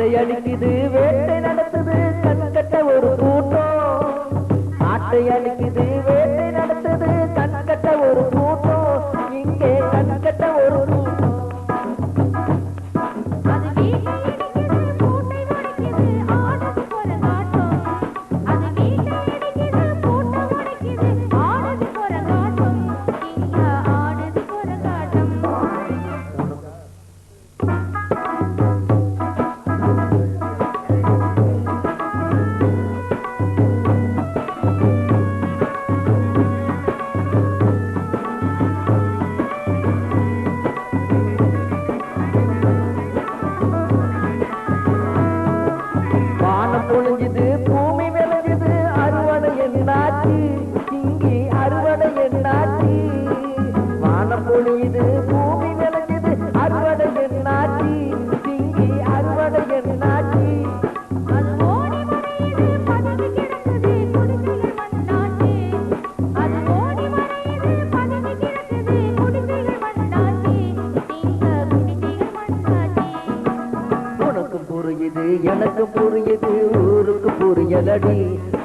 ஆட்டை அடிக்குது வேட்டை நடத்துது கண்கட்ட ஒரு கூட்டம். ஆட்டை அடிக்குது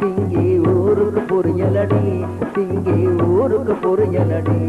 புரியலடி ஊருக்கு புரியலடி இங்கே ஊருக்கு புரியலடி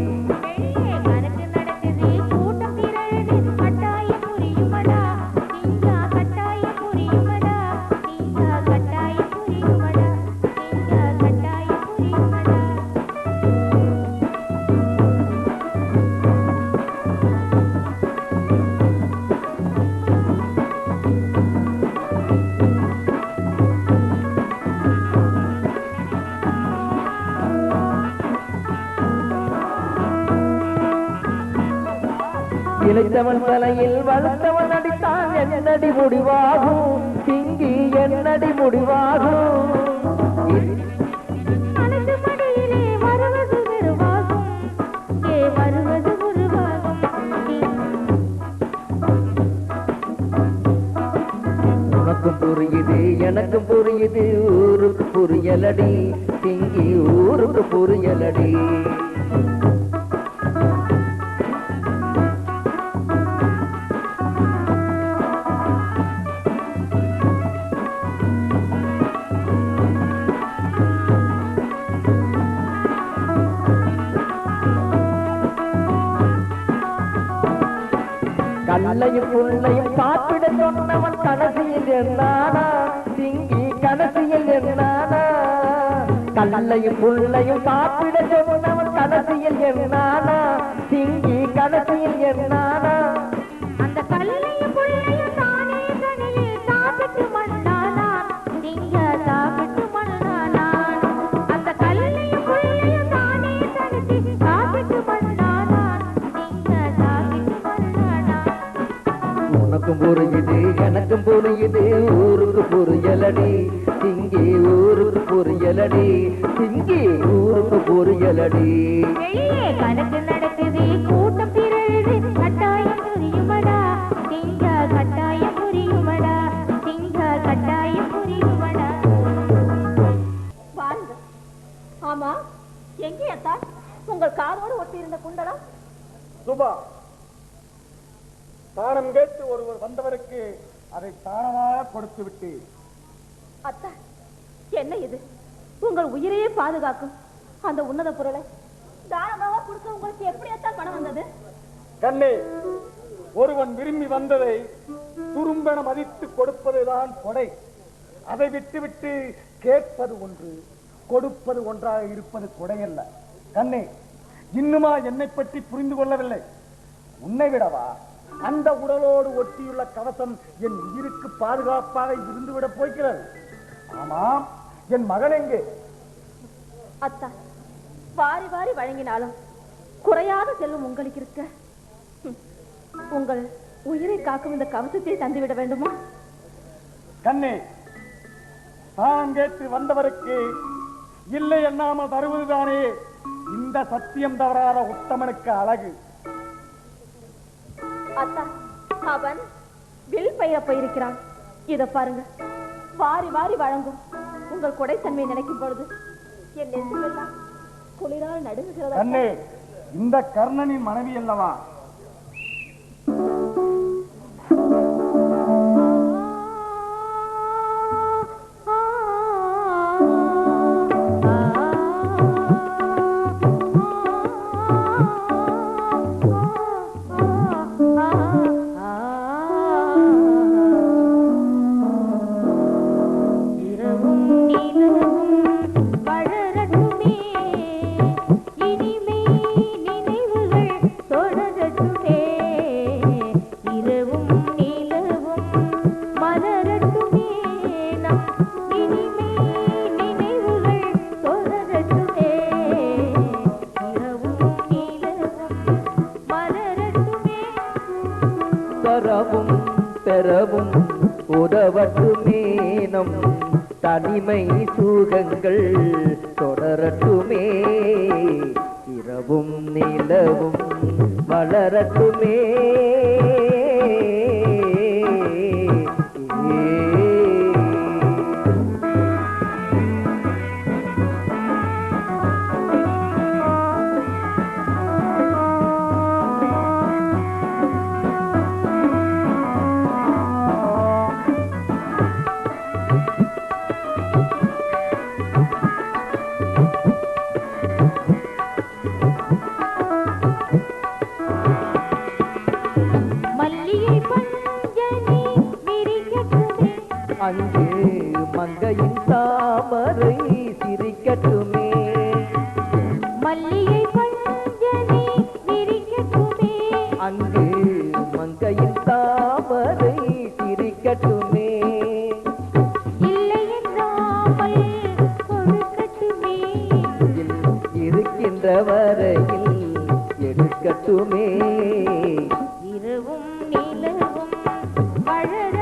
இளைத்தவன் தலையில் வளர்த்தவன் அடித்தான் என்னடி முடிவாகும்? இங்கு என்னடி முடிவாகும்? புரியுது எனக்கும் புரியுது ஊருக்கு புரியலடி. இங்கு ஊருக்கு புரியலடி. கல்லையும் புள்ளையும் சாப்பிட சொன்னவன் கடைசியில் என்னானா? திங்கி கடைசியில் என்னானா? கல்லையும் புள்ளையும் சாப்பிட சொன்னவன் கடைசியில் என்னானா? திங்கி கடைசியில் என்னானா? உனக்கும் புரியுது எனக்கும் புரியுது ஊருக்கு புரியலடி. திங்கி ஊருக்கு புரியலடி திங்கி ஊருக்கு புரியலடி. கணக்கு நடக்குது கூட்டம் திரழுது கட்டாயம் புரியுமடா. திங்க கட்டாயம் புரியுமடா திங்க கட்டாயம் புரியுமடா. பாருங்க ஆமா எங்கே அத்தா? உங்கள் காதோடு ஒட்டியிருந்த குண்டலம்? சுபா வந்தவருக்கு அதை தானமாக கொடுத்து விட்டு அத்தா என்ன இது? உங்கள் உயிரையே பாதுகாக்கும் அந்த உன்னத பொருளை தானமாக கொடுக்க உங்களுக்கு எப்படி பணம் வந்தது? கண்ணே ஒருவன் விரும்பி வந்ததை துரும்பென மதித்து கொடுப்பதுதான் கொடை. அதை விட்டுவிட்டு கேட்பது ஒன்று கொடுப்பது ஒன்றாக இருப்பது கொடையல்ல. கண்ணே இன்னுமா என்னை பற்றி புரிந்து கொள்ளவில்லை. உன்னை விடவா? அந்த உடலோடு ஒட்டியுள்ள கவசம் என் உயிருக்கு பாதுகாப்பாக இருந்துவிடப் போகிறது ஆமாம் என் மகன் எங்கே? அத்தா வாரி வாரி வழங்கினாலும் குறையாத செல்வம் உங்களுக்கு இருக்க. உங்கள் உயிரை காக்கும் இந்த கவசத்தை தந்துவிட வேண்டுமா? கண்ணே தான் கேட்டு வந்தவருக்கு இல்லை எண்ணாமல் தருவதுதானே. இந்த சத்தியம் தவறாத உத்தமனுக்கு அழகு. அத்தா அவன் வில் பயிர போயிருக்கிறான். இத பாருங்க. வாரி வாரி வழங்கும். உங்கள் கொடைத்தன்மையை நினைக்கும் பொழுது என் நெஞ்சமெல்லாம் குளிரால் நடுங்குகிறதா? இந்த கர்ணனின் மனைவி அல்லவா? தனிமை சுகங்கள் தொடரட்டுமே. இரவும் நிலவும் வளரட்டுமே. வரையில் எடுக்கட்டுமே. இரவும் நிலவும் வளரட்டுமே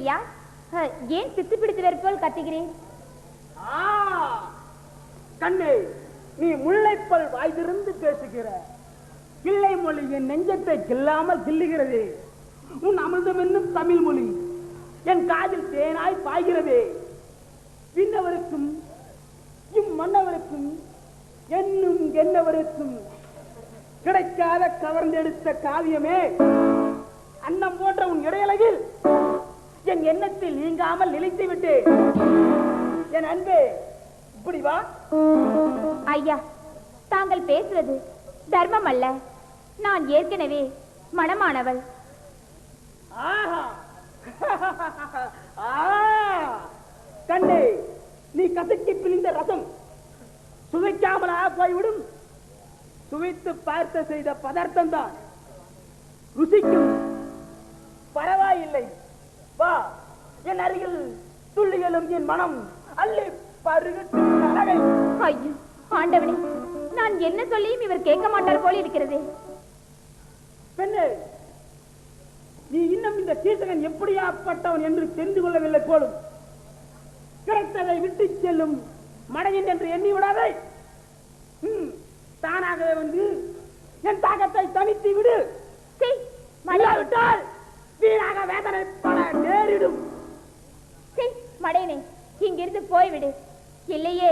நீங்கள் ஏன் பித்து பிடித்தவர் போல் கத்துகிறேன்? கண்ணே நீ முல்லைப்பல் வாய்திருந்து பேசுகிற. கிள்ளை மொழி என் நெஞ்சத்தை கில்லாமல் கில்லுகிறது உன் அமிர்தம் என்னும் தமிழ் மொழி என் காதில் தேனாய் பாய்கிறது. விண்ணவருக்கும் இம்மன்னவருக்கும் என்னும் என்னவருக்கும் கிடைக்காத கவர்ந்தெடுத்த காவியமே. அன்னம் போன்ற உன் இடையலையில் என் எண்ணத்தில் நீங்காமல் நிலைத்து விட்டேன் என் அன்பே இப்படி வா. ஐயா தாங்கள் பேசுவது தர்மம் அல்ல. நான் ஏற்கனவே ஆ, கண்ணே நீ கசக்கி பிழிந்த ரசம் சுவைக்காமலா போய்விடும். சுவைத்து பார்த்த செய்த பதார்த்தம் தான் ருசிக்கும் பரவாயில்லை. வா. என் அருகில் துள்ளிகளும் என் மனம் அள்ளி பருகட்டும் ஐயோ ஆண்டவனே நான் என்ன சொல்லியும் இவர் கேட்க மாட்டார் போல இருக்கிறது. பெண்ணே நீ இன்னும் இந்த கீசகன் எப்படியாப்பட்டவன் என்று தெரிந்து கொள்ளவில்லை போலும். கிடைத்ததை விட்டு செல்லும் மடையன் என்று எண்ணி விடாதே. தானாகவே வந்து என் தாகத்தை தனித்து விடு. இல்லாவிட்டால் வீணாக வேதனைப்பட நேரிடும். மடையனே இங்கிருந்து போய்விடு. இல்லையே.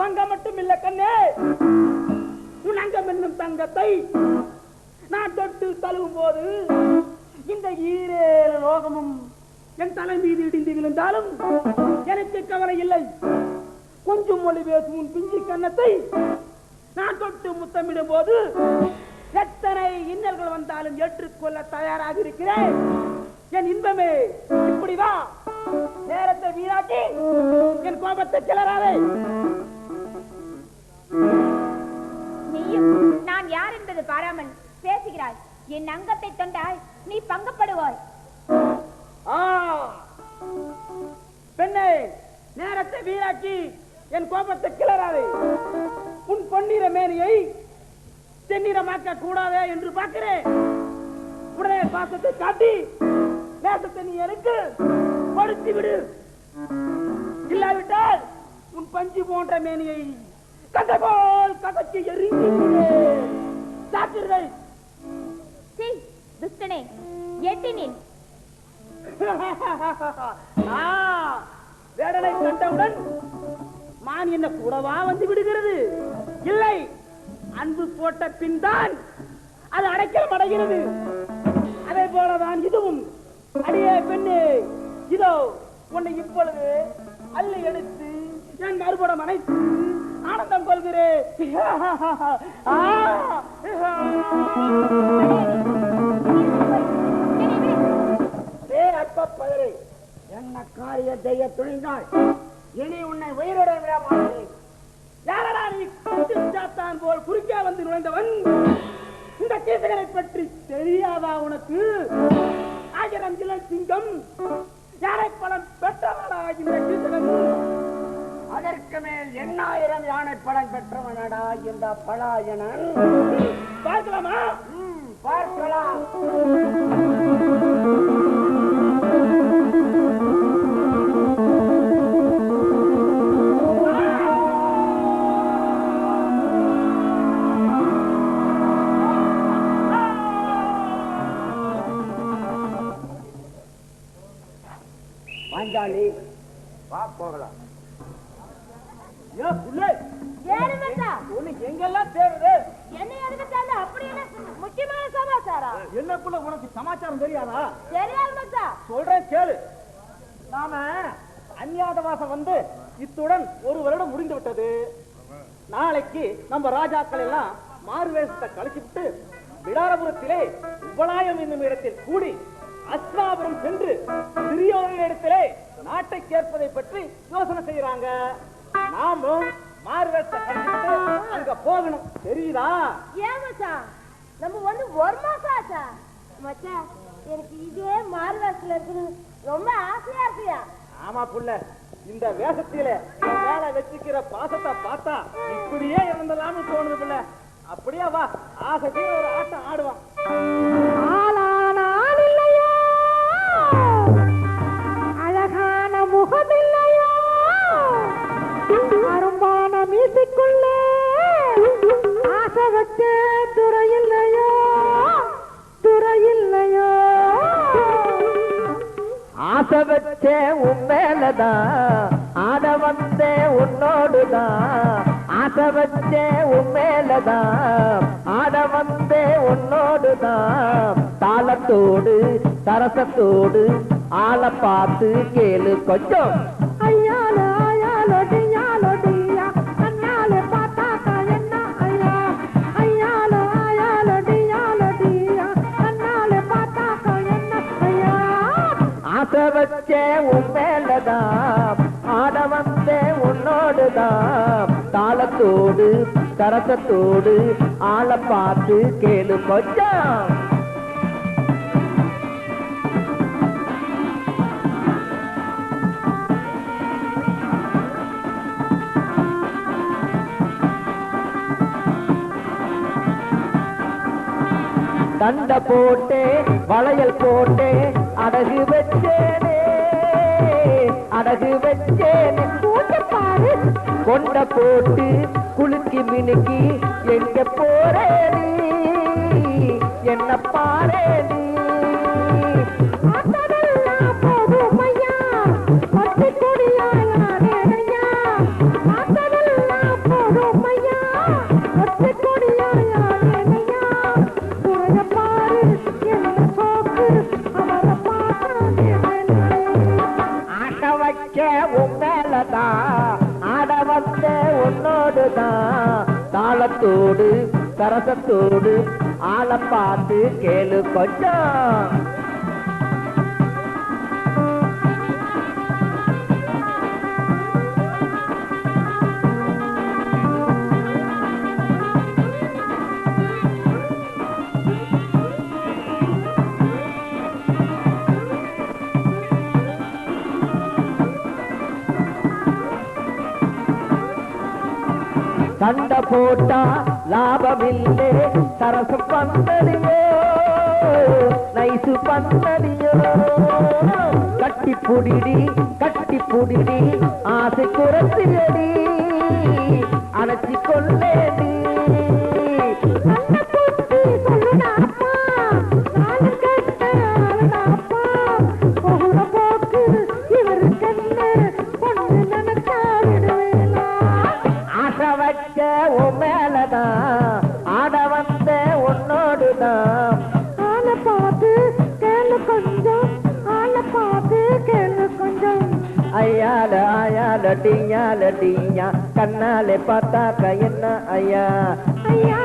தங்கம் மட்டும் இல்ல கண்ணே. உன் அங்கம் என்னும் தங்கத்தை நான் தொட்டு தழுவும் போது இந்த ஈரேழு லோகமும் என் தலை மீது இடிந்து விழுந்தாலும் எனக்கு கவலை இல்லை. கொஞ்சம் மொழி பேசும் பிஞ்சு கன்னத்தை நான் தொட்டு முத்தமிடும் போது எத்தனை இன்னல்கள் வந்தாலும் ஏற்றுக்கொள்ள தயாராக இருக்கிறேன். என் இன்பமே இப்படி வா. நேரத்தை வீணாக்கி என் கோபத்தை கிளறாதே. நீயும் நான் யார் என்பது பாராமல் பேசுகிறாய். என் அங்கத்தை தொண்டாய் நீ பங்கப்படுவாய். ஆ பெண்ணே நேரத்தை வீணாக்கி என் கோபத்தை கிளறாதே. உன் பொன்னிற மேனியை தென்னிறமாக்க கூடாதே என்று பார்க்கிறேன். உடனே பாசத்தை காட்டி நேசத்தை நீ எனக்கு கொடுத்து விடு. இல்லாவிட்டால் உன் பஞ்சு போன்ற மேனியை கதை போல் கதைக்கு எரிந்து சாத்திர்கள் சீ துஷ்டனே எட்டினில். ஆ, வேடனை கண்டவுடன் மான் என்ன கூடவா வந்து விடுகிறது? இல்லை. அன்பு போட்ட பின் தான் அது அடைக்கலம் அடைகிறது. அதே போலதான் இதுவும். அடியே பெண்ணு இதோ உன்னை இப்பொழுது அள்ளி எடுத்து என் மறுபடம் அணைத்து ஆனந்தம் கொள்கிறேன். அற்ப பதரை என்ன காரியம் துணிந்தாள் இனி உன்னை உயிரோட விட மாட்டேன். யாரடா நீ சாத்தான் போல் குறுக்கே வந்து நுழைந்தவன்? இந்த கீசகனை பற்றி தெரியாதா உனக்கு? ஆயிரம் இளம் சிங்கம் யானை பலம் பெற்றவனா இந்த கீசகன் அதற்கு மேல் எண்ணாயிரம் யானை படம் பெற்றவனடா இந்த பலாயனன்? பார்க்கலாமா? பார்க்கலாம். வாஞ்சாலி வா போகலாம். உனக்கு எங்கெல்லாம் என்ன அப்படி முக்கியமான என்னக்குள்ள உனக்கு சமாச்சாரம் தெரியாதா? தெரியாது மச்சா. சொல்றேன் கேளு. நாம அந்நியாதவாசம் வந்து இத்துடன் ஒரு வருடம் முடிந்து விட்டது. நாளைக்கு நம்ம ராஜாக்கள் எல்லாம் மாறு வேஷத்தை கழிச்சுவிட்டு விடாரபுரத்திலே உபலாயம் என்னும் இடத்தில் கூடி அஸ்லாபுரம் சென்று சிறியோரின் இடத்திலே நாட்டை கேட்பதை பற்றி யோசனை செய்யறாங்க நாமும் கழிச்சுட்டு அங்க போகணும். தெரியுதா? ஏன் மச்சா நம்ம வந்து ஒரு மாசம் ஆச்சா? மச்சா எனக்கு இதே மாறுவாசல இருக்குது ரொம்ப ஆசையா இருக்குயா? ஆமா புள்ள இந்த வேஷத்தில மேல வச்சுக்கிற பாசத்தை பார்த்தா இப்படியே இருந்தலாம்னு தோணுது புள்ள. அப்படியே வா ஆசை தீர ஒரு ஆட்டம் ஆடுவான். அரும்பான ஆசை வச்ச துறையில்லையோ? துறையில்லையோ? ஆசை வச்சே உன் மேலதான் ஆட வந்தே உன்னோடுதான் ஆசை வச்சே உன் மேலதான் ஆட வந்தே உன்னோடுதான் தாளத்தோடு சரசத்தோடு ஆளை பார்த்து கேளு கொஞ்சம். வச்சே உன் மேலதான் ஆட வந்தே உன்னோடுதான் தாளத்தோடு சரசத்தோடு ஆளை பார்த்து கேளு கொஞ்சம் தண்டை போட்டே வளையல் போட்டே அடகு வச்சேனே. அடகு வச்சேன். கொண்ட போட்டு குலுக்கி மினுக்கி எங்க போறேனி? என்ன பாரேனி மேலதான் ஆட வந்த உன்னோடு தான் தாளத்தோடு சரசத்தோடு ஆளை பார்த்து கேளு கொஞ்சம். சண்டை போட்டா லாபமில்லே. சரசு பண்ணடியோ நைசு பண்ணடியோ கட்டி புடிடி கட்டி புடிடி ஆசை குறைச்சியடி அணைச்சி கொள்ளேடி. ஆயால டீயால டீயா கண்ணாலே பார்த்தாக்க என்ன ஐயா? ஐயா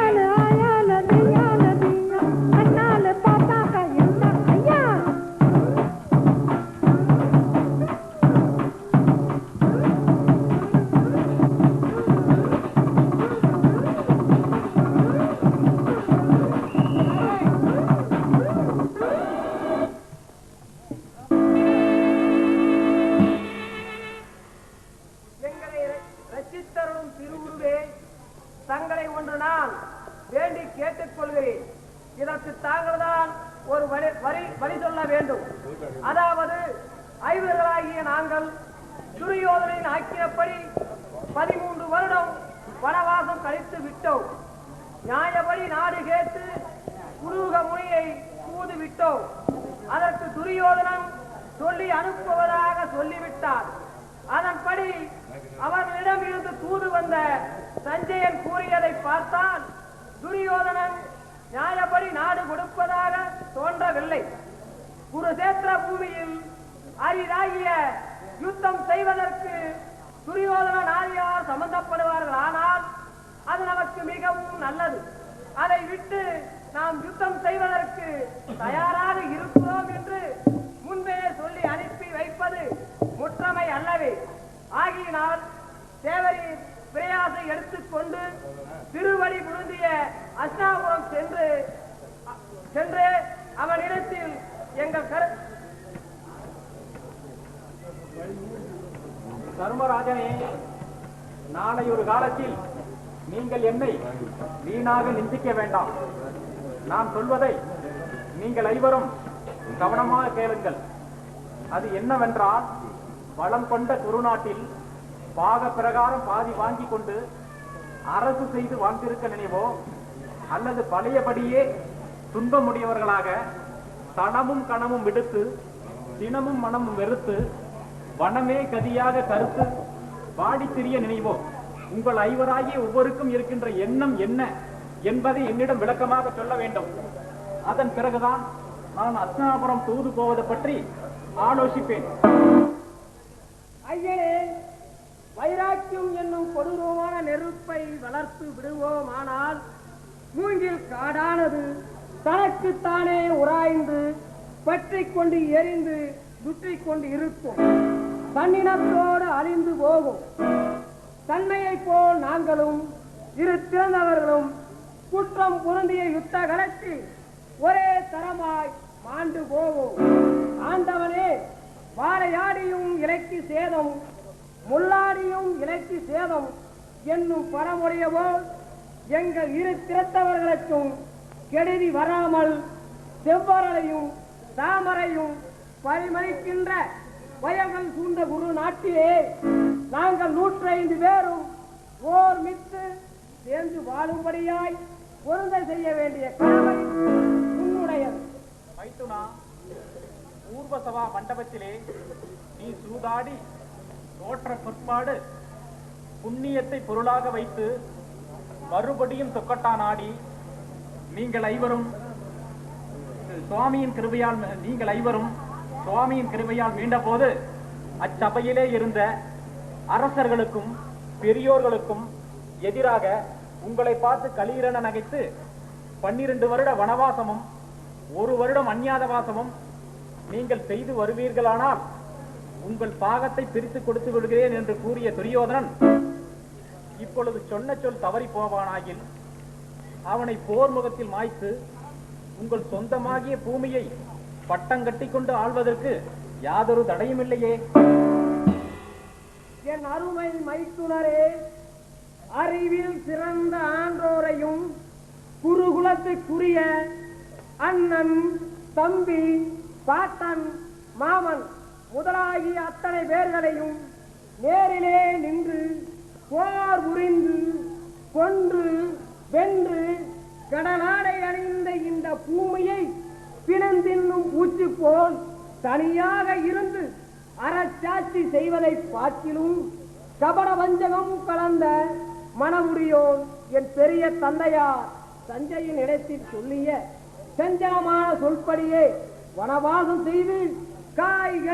விட்டோம். நியாயபடி நாடு கேட்டு குருக முனியை கூது விட்டோம். அதற்கு துரியோதனன் சொல்லி அனுப்புவதாக சொல்லிவிட்டார். அதன்படி அவர்களிடம் இருந்து தூது வந்த சஞ்சயன் கூறியதை பார்த்தால் துரியோதனன் நியாயப்படி நாடு கொடுப்பதாக தோன்றவில்லை. குருசேத்திர பூமியில் அரிதாகிய யுத்தம் செய்வதற்கு துரியோதன நாதியார் சம்பந்தப்படுவார்கள். ஆனால் அது நமக்கு மிகவும் நல்லது. அதை விட்டு நாம் யுத்தம் செய்வதற்கு தயாராக இருக்கிறோம் என்று முன்பே சொல்லி அனுப்பி வைப்பது முற்றமை அல்லவே. ஆகியினால் தேவரின் பிரயாசை எடுத்துக்கொண்டு திருவடி புழுந்திய அஸ்னாபுரம் சென்று சென்று அவனிடத்தில் எங்கள் கரு தர்மராஜனே நாளை ஒரு காலத்தில் நீங்கள் என்னை வீணாக நிந்திக்க வேண்டாம். நான் சொல்வதை நீங்கள் ஐவரும் கவனமாக கேளுங்கள். அது என்னவென்றால் வளம் கொண்ட குருநாட்டில் பாக பிரகாரம் பாதி வாங்கி கொண்டு அரசு செய்து வாழ்ந்திருக்க நினைவோ அல்லது பழையபடியே துன்பமுடையவர்களாக தனமும் கணமும் விடுத்து தினமும் மனமும் வெறுத்து வனமே கதியாக கருத்து வாடித் திரிய நினைவோ உங்கள் ஐவராகிய ஒவ்வொருக்கும் இருக்கின்ற எண்ணம் என்ன என்பதை என்னிடம் விளக்கமாக சொல்ல வேண்டும். அதன் பிறகுதான் நான் அஸ்னாபுரம் தூது போவது பற்றி ஆலோசிப்பேன். ஐயனே வைராக்கியம் என்னும் கொடூரமான நெருப்பை வளர்த்து விடுவோமானால் மூங்கில் காடானது தனக்குத்தானே உராய்ந்து பற்றி கொண்டு எரிந்து சுற்றி கொண்டு இருக்கும் தன்னினத்தோடு அழிந்து போகும். தன்மையைப் போல் நாங்களும் இரு திறந்தவர்களும் குற்றம் பொருந்திய யுத்த களத்தில் ஒரே தரமாய் மாண்டு போவோம். ஆண்டவனே வாழையாடியும் இலைக்கு சேதம் முள்ளாடியும் இலைக்கு சேதம் என்னும் பரமுடைய போல் எங்கள் இரு திறத்தவர்களுக்கும் கெடுதி வராமல் செவ்வரலையும் தாமரையும் பரிமளிக்கின்ற வயல்கள் சூழ்ந்த குரு நாட்டிலே நாங்கள் நூற்றைந்து பேரும் ஓர் மித்து சேர்ந்து வாழும்படியாய் பொருந்த செய்ய வேண்டிய கடமை உன்னுடையது. மைத்துனா ஊர்வசவா மண்டபத்திலே நீ சூதாடி தோற்ற பிற்பாடு புண்ணியத்தை பொருளாக வைத்து மறுபடியும் தொக்கட்டான் ஆடி நீங்கள் ஐவரும் சுவாமியின் கிருபையால் நீங்கள் ஐவரும் சுவாமியின் கிருபையால் மீண்ட போது அச்சபையிலே இருந்த அரசர்களுக்கும் பெரியோர்களுக்கும் எதிராக உங்களை பார்த்து களீரென நகைத்து பன்னிரண்டு வருட வனவாசமும் ஒரு வருடம் அந்நியாதவாசமும் நீங்கள் செய்து வருவீர்களானால் உங்கள் பாகத்தை பிரித்து கொடுத்து விடுகிறேன் என்று கூறிய துரியோதனன் இப்பொழுது சொன்ன சொல் தவறி போவானாகில் அவனை போர் முகத்தில் மாய்த்து உங்கள் சொந்தமாகிய பூமியை பட்டம் கட்டி கொண்டு ஆள்வதற்கு யாதொரு தடையும் இல்லையே? என் அருமை மைத்துனரே அறிவில் சிறந்த ஆன்றோரையும் குருகுலத்துக்குரிய அண்ணன் தம்பி பாட்டன் மாமன் முதலாகிய அத்தனை பேர்களையும் நேரிலே நின்று போர் புரிந்து கொன்று வென்று கடலாடை அணிந்த இந்த பூமியை பிணந்தின்னும் பூச்சி போல் தனியாக இருந்து அறச்சாட்சி செய்வதை பார்க்கிலும் கபட வஞ்சகம் கலந்த மனமுடியோன் என் பெரிய தந்தையார் சஞ்சையின் இடத்தில் சொல்லிய செஞ்சனமான சொல்படியே வனவாசம் செய்து காய்கள்